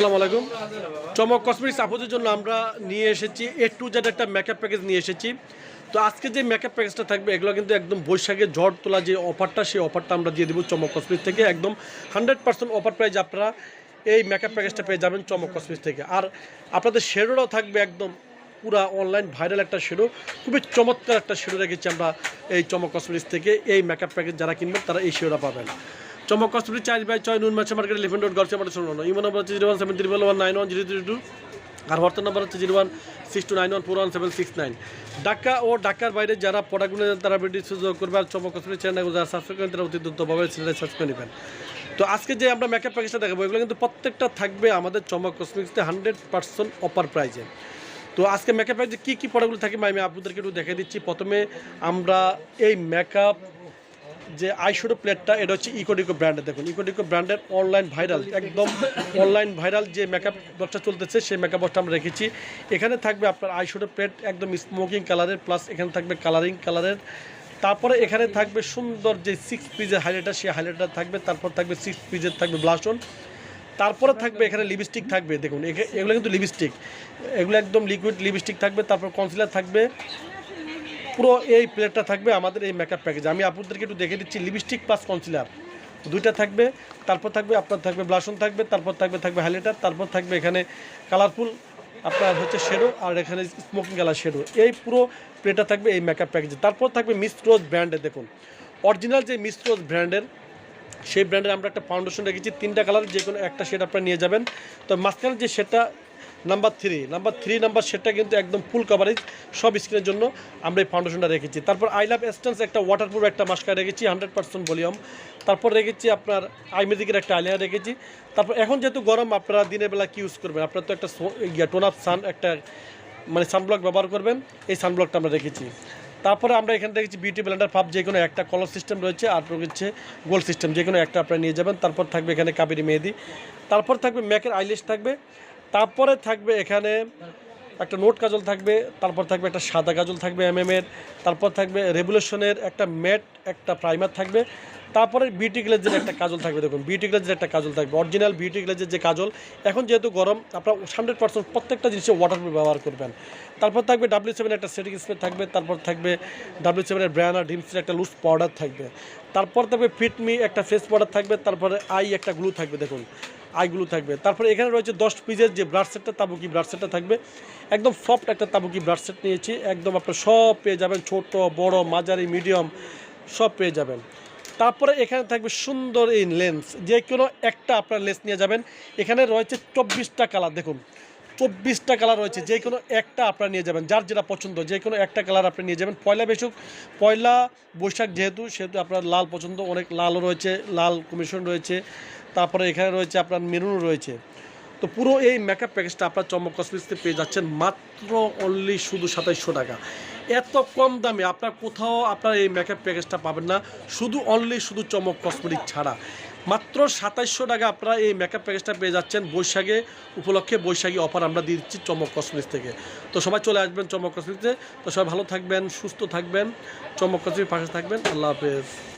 আসসালামু আলাইকুম। চমক কসমেটিক্স আপুদের জন্য আমরা নিয়ে এসেছি এ টু জেড একটা মেকআপ প্যাকেজ নিয়ে এসেছি। তো আজকে যে মেকআপ প্যাকেজটা থাকবে, এগুলো কিন্তু একদম বৈশাখে ঝড় তোলা যে অফারটা সেই অফারটা আমরা দিয়ে দেবো চমক কসমেটিক্স থেকে। একদম হান্ড্রেড পার্সেন্ট অফার প্রাইজ আপনারা এই মেকআপ প্যাকেজটা পেয়ে যাবেন চমক কসমেটিক্স থেকে। আর আপনাদের শেডোটাও থাকবে একদম পুরা অনলাইন ভাইরাল একটা শেডো খুবই চমৎকার একটা শেডো রেখেছি আমরা এই চমক কসমেটিক্স থেকে। এই মেকআপ প্যাকেজ যারা কিনবেন, তারা এই শেডোটা পাবেন। চমক কসমেটিক চার বাই ছয়, নুন মাছ মার্কেট লিফেন রোড গলসি আমাদের শুনুন। ইমো নম্বর হচ্ছে zero one seven three one nine one zero zero two আর হোয়াটসঅ্যাপ নম্বর হচ্ছে zero one six two nine one four one seven six nine Dhaka ও ঢাকার বাইরে যারা প্রোডাক্টগুলো তারা ভিডিও সুযোগ করবে আর চমক কসমেটিক চ্যানেল যারা সাবস্ক্রাইব করেন, তারা অতি দ্রুতভাবে চ্যানেলে সাবস্ক্রাইব করে নেবেন। তো আজকে যে আমরা মেকআপ প্যাকেজটা দেখাবো, এগুলো কিন্তু প্রত্যেকটা থাকবে আমাদের চমক কসমেটিক্সতে হান্ড্রেড পার্সেন্ট অফার প্রাইজে তো আজকে মেকআপ প্যাকেজে কী কী প্রোডাক্টগুলো থাকে, আমি আপনাদেরকে একটু দেখে দিচ্ছি। প্রথমে আমরা এই মেকআপ যে আইশ্যাডো প্লেটটা, এটা হচ্ছে ইকোডিকো ব্র্যান্ডের, দেখুন, ইকোডিকো ব্র্যান্ডের অনলাইন ভাইরাল একদম অনলাইন ভাইরাল যে মেকআপ বক্সটা চলতেছে, সেই মেকআপ বক্সটা আমরা রেখেছি। এখানে থাকবে আপনার আইশ্যাডো প্লেট, একদম স্মোকিং কালারের প্লাস এখানে থাকবে কালারিং কালারের তারপরে এখানে থাকবে সুন্দর যে সিক্স পিজের হাইলাইটার সেই হাইলাইটার থাকবে, তারপর থাকবে সিক্স পিজের থাকবে ব্লাস্টন তারপরে থাকবে এখানে লিপস্টিক থাকবে, দেখুন এগুলো কিন্তু লিপস্টিক এগুলো একদম লিকুইড লিপস্টিক থাকবে, তারপর কনসিলার থাকবে। পুরো এই প্লেটটা থাকবে আমাদের এই মেকআপ প্যাকেজ আমি আপনাদেরকে একটু দেখে দিচ্ছি লিপস্টিক প্লাস কনসিলার দুইটা থাকবে, তারপর থাকবে আপনার থাকবে ব্লাশন থাকবে, তারপর থাকবে থাকবে হাইলাইটার তারপর থাকবে এখানে কালারফুল আপনার হচ্ছে শেডো আর এখানে স্মোকিং কালার শেডো এই পুরো প্লেটটা থাকবে এই মেকআপ প্যাকেজে তারপর থাকবে মিস রোজ ব্র্যান্ডের দেখুন। অরিজিনাল যে মিস রোজ ব্র্যান্ডের সেই ব্র্যান্ডের আমরা একটা ফাউন্ডেশন রেখেছি। তিনটা কালার যে কোনো একটা শেড আপনারা নিয়ে যাবেন। তো মাঝখানে যে শেডটা number three number three number সেটটা কিন্তু একদম ফুল কভারেজ সব স্ক্রিনের জন্য আমরা এই ফাউন্ডেশনটা রেখেছি। তারপর আই লাভ এস্টেন্স একটা ওয়াটারপ্রুফ একটা মাস্কার রেখেছি হান্ড্রেড পার্সেন্ট ভলিউম তারপর রেখেছি আপনার আইমেদিকের একটা আইলাইনার রেখেছি। তারপর এখন যেহেতু গরম, আপনারা দিনের বেলা কি ইউজ করবেন? আপনারা তো একটা ইয়া টোন আপ সান একটা মানে সানব্লক ব্যবহার করবেন, এই সানব্লকটা আমরা রেখেছি। তারপরে আমরা এখানে দেখেছি বিউটি ব্লেন্ডার পাপ যে কোনো একটা কলার সিস্টেম রয়েছে, আর রয়েছে গোল সিস্টেম যে কোনো একটা আপনারা নিয়ে যাবেন। তারপর থাকবে এখানে কাবেরি মেহেদি। তারপর থাকবে ম্যাকের আইলিশ থাকবে। তারপরে থাকবে এখানে একটা নোট কাজল থাকবে, তারপর থাকবে একটা সাদা কাজল থাকবে এম এর তারপর থাকবে রেভুলেশনের একটা ম্যাট, একটা প্রাইমার থাকবে, তারপরে বিউটি গ্লেজের একটা কাজল থাকবে, দেখুন বিউটি গ্লেজের একটা কাজল থাকবে, অরিজিনাল বিউটি গ্লেজের যে কাজল, এখন যেহেতু গরম, আপনারা হান্ড্রেড পার্সেন্ট প্রত্যেকটা জিনিসে ওয়াটারপ্রুফ ব্যবহার করবেন। তারপর থাকবে ডাব্লিউ সেভেন একটা সেটিং স্প্রে থাকবে, তারপর থাকবে ডাব্লিউ সেভেনের ব্র্যান্ড ডিমসের একটা লুজ পাউডার থাকবে, তারপর থাকবে ফিটমি একটা ফেস পাউডার থাকবে, তারপরে আই একটা গ্লু থাকবে, দেখুন। আইগুলো থাকবে। তারপরে এখানে রয়েছে দশ পিজের যে ব্রাশ সেটটা তাবুকি ব্রাশ সেটটা থাকবে। একদম সফট একটা তাবুকি ব্রাশ সেট নিয়েছি। একদম আপনার সব পেয়ে যাবেন, ছোট, বড়, মাঝারি মিডিয়াম সব পেয়ে যাবেন। তারপরে এখানে থাকবে সুন্দর এই লেন্স যে কোনো একটা আপনার লেন্স নিয়ে যাবেন। এখানে রয়েছে চব্বিশটা কালার দেখুন চব্বিশটা কালার রয়েছে, যে কোনো একটা আপনারা নিয়ে যাবেন, যার যেটা পছন্দ, যে কোনো একটা কালার আপনি নিয়ে যাবেন। পয়লা বেশুক পয়লা বৈশাখ যেহেতু, সেহেতু আপনার লাল পছন্দ, অনেক লালও রয়েছে, লাল কমিশন রয়েছে, তারপরে এখানে রয়েছে আপনার মেরুনও রয়েছে। তো পুরো এই মেকআপ প্যাকেজটা আপনার চমক কসমিক্সতে পেয়ে যাচ্ছেন মাত্র অনলি শুধু সাতাইশশো টাকা। এত কম দামে আপনার কোথাও আপনার এই মেকআপ প্যাকেজটা পাবেন না। শুধু অনলি শুধু চমক কসমেটিক ছাড়া। মাত্র সাতাইশশো টাকা আপনারা এই মেকআপ প্যাকেজটা পেয়ে যাচ্ছেন বৈশাখে, উপলক্ষে বৈশাখী অফার আমরা দিয়ে দিচ্ছি চমক কসমেটিক্স থেকে। তো সবাই চলে আসবেন চমক কসমেটিক্সে তো। সবাই ভালো থাকবেন, সুস্থ থাকবেন, চমক কসমেটিক পাশে থাকবেন। আল্লাহ হাফেজ।